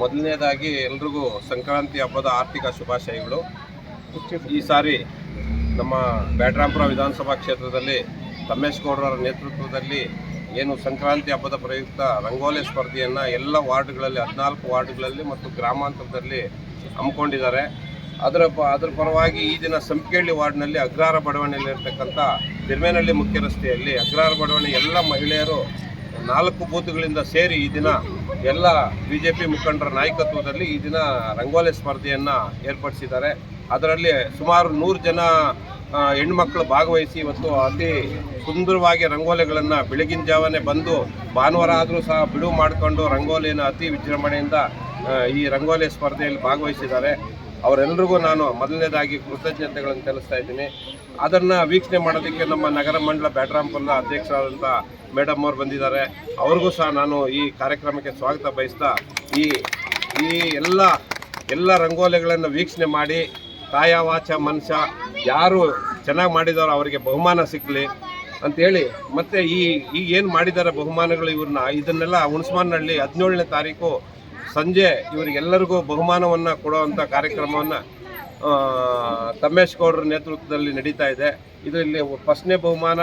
ಮೊದಲನೇದಾಗಿ ಎಲ್ರಿಗೂ ಸಂಕ್ರಾಂತಿ ಹಬ್ಬದ ಆರ್ಥಿಕ ಶುಭಾಶಯಗಳು. ಈ ಸಾರಿ ನಮ್ಮ ಬ್ಯಾಟ್ರಾಂಪುರ ವಿಧಾನಸಭಾ ಕ್ಷೇತ್ರದಲ್ಲಿ ರಮೇಶ್ ಗೌಡರ ನೇತೃತ್ವದಲ್ಲಿ ಏನು ಸಂಕ್ರಾಂತಿ ಹಬ್ಬದ ಪ್ರಯುಕ್ತ ರಂಗೋಲಿ ಸ್ಪರ್ಧೆಯನ್ನು ಎಲ್ಲ ವಾರ್ಡ್ಗಳಲ್ಲಿ, ಹದಿನಾಲ್ಕು ವಾರ್ಡ್ಗಳಲ್ಲಿ ಮತ್ತು ಗ್ರಾಮಾಂತರದಲ್ಲಿ ಹಮ್ಮಿಕೊಂಡಿದ್ದಾರೆ. ಅದರ ಪ, ಅದರ ಪರವಾಗಿ ಈ ದಿನ ಸಂಪಿಗೆಳ್ಳಿ ವಾರ್ಡ್ನಲ್ಲಿ ಅಗ್ರಹಾರ ಬಡಾವಣೆಯಲ್ಲಿರ್ತಕ್ಕಂಥ ತಿರುಮೇನಹಳ್ಳಿ ಮುಖ್ಯ ರಸ್ತೆಯಲ್ಲಿ ಅಗ್ರಹಾರ ಬಡಾವಣೆ ಎಲ್ಲ ಮಹಿಳೆಯರು ನಾಲ್ಕು ಬೂತ್ಗಳಿಂದ ಸೇರಿ ಈ ದಿನ ಎಲ್ಲ ಬಿ ಜೆ ಪಿ ಮುಖಂಡರ ನಾಯಕತ್ವದಲ್ಲಿ ಈ ದಿನ ರಂಗೋಲಿ ಸ್ಪರ್ಧೆಯನ್ನು ಏರ್ಪಡಿಸಿದ್ದಾರೆ. ಅದರಲ್ಲಿ ಸುಮಾರು ನೂರು ಜನ ಹೆಣ್ಮಕ್ಳು ಭಾಗವಹಿಸಿ ಇವತ್ತು ಅತಿ ಸುಂದರವಾಗಿ ರಂಗೋಲಿಗಳನ್ನು ಬೆಳಗಿನ ಜಾವನೇ ಬಂದು ಭಾನುವಾರ ಆದರೂ ಸಹ ಬಿಡುವು ಮಾಡಿಕೊಂಡು ರಂಗೋಲಿನ ಅತಿ ವಿಜೃಂಭಣೆಯಿಂದ ಈ ರಂಗೋಲಿ ಸ್ಪರ್ಧೆಯಲ್ಲಿ ಭಾಗವಹಿಸಿದ್ದಾರೆ. ಅವರೆಲ್ಲರಿಗೂ ನಾನು ಮೊದಲನೇದಾಗಿ ಕೃತಜ್ಞತೆಗಳನ್ನು ತಿಳಿಸ್ತಾ ಇದ್ದೀನಿ. ಅದನ್ನು ವೀಕ್ಷಣೆ ಮಾಡೋದಕ್ಕೆ ನಮ್ಮ ನಗರ ಮಂಡಲ ಬ್ಯಾಟ್ರಾಂಪುರ್ನ ಅಧ್ಯಕ್ಷರಾದಂಥ ಮೇಡಮ್ ಅವರು ಬಂದಿದ್ದಾರೆ. ಅವ್ರಿಗೂ ಸಹ ನಾನು ಈ ಕಾರ್ಯಕ್ರಮಕ್ಕೆ ಸ್ವಾಗತ ಬಯಸ್ತಾ, ಈ ಈ ಎಲ್ಲ ಎಲ್ಲ ರಂಗೋಲಿಗಳನ್ನು ವೀಕ್ಷಣೆ ಮಾಡಿ ಕಾಯ ವಾಚ ಮನುಷ್ಯ ಯಾರು ಚೆನ್ನಾಗಿ ಮಾಡಿದಾರೋ ಅವರಿಗೆ ಬಹುಮಾನ ಸಿಕ್ಕಲಿ ಅಂತೇಳಿ ಮತ್ತು ಈ ಈಗ ಏನು ಮಾಡಿದ್ದಾರೆ ಬಹುಮಾನಗಳು ಇವ್ರನ್ನ, ಇದನ್ನೆಲ್ಲ ಹುಣಸಮಾನಹಳ್ಳಿ ಹದಿನೇಳನೇ ತಾರೀಕು ಸಂಜೆ ಇವರಿಗೆಲ್ಲರಿಗೂ ಬಹುಮಾನವನ್ನು ಕೊಡುವಂಥ ಕಾರ್ಯಕ್ರಮವನ್ನು ತಮ್ಮೇಶ್ ಗೌಡ್ರ ನೇತೃತ್ವದಲ್ಲಿ ನಡೀತಾ ಇದೆ. ಇದರಲ್ಲಿ ಫಸ್ಟ್ನೇ ಬಹುಮಾನ,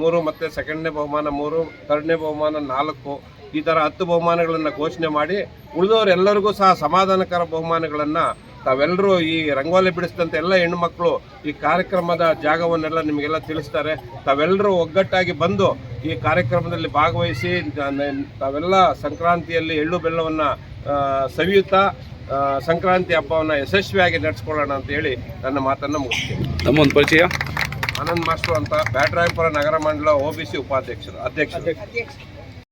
ಮೂರು ಮತ್ತು ಸೆಕೆಂಡ್ನೇ ಬಹುಮಾನ, ಮೂರು ಥರ್ಡ್ನೇ ಬಹುಮಾನ, ನಾಲ್ಕು, ಈ ಥರ ಹತ್ತು ಬಹುಮಾನಗಳನ್ನು ಘೋಷಣೆ ಮಾಡಿ ಉಳಿದವರೆಲ್ಲರಿಗೂ ಸಹ ಸಮಾಧಾನಕರ ಬಹುಮಾನಗಳನ್ನು ತಾವೆಲ್ಲರೂ ಈ ರಂಗೋಲಿ ಬಿಡಿಸಿದಂಥ ಎಲ್ಲ ಹೆಣ್ಮಕ್ಳು ಈ ಕಾರ್ಯಕ್ರಮದ ಜಾಗವನ್ನೆಲ್ಲ ನಿಮಗೆಲ್ಲ ತಿಳಿಸ್ತಾರೆ. ತಾವೆಲ್ಲರೂ ಒಗ್ಗಟ್ಟಾಗಿ ಬಂದು ಈ ಕಾರ್ಯಕ್ರಮದಲ್ಲಿ ಭಾಗವಹಿಸಿ ತಾವೆಲ್ಲ ಸಂಕ್ರಾಂತಿಯಲ್ಲಿ ಎಳ್ಳು ಬೆಲ್ಲವನ್ನು ಸವಿಯುತ್ತಾ ಸಂಕ್ರಾಂತಿ ಹಬ್ಬವನ್ನು ಯಶಸ್ವಿಯಾಗಿ ನಡೆಸ್ಕೊಳ್ಳೋಣ ಅಂತ ಹೇಳಿ ನನ್ನ ಮಾತನ್ನು ಮುಗಿಸ್ತೀನಿ. ನಮ್ಮ ಒಂದು ಪರಿಚಯ. ಆನಂದ್ ಮಾಸ್ಟರ್ ಅಂತ ಬ್ಯಾಟ್ರಾಯಪುರ ನಗರ ಮಂಡಲ ಒ ಬಿ ಸಿ ಉಪಾಧ್ಯಕ್ಷರು ಅಧ್ಯಕ್ಷರು.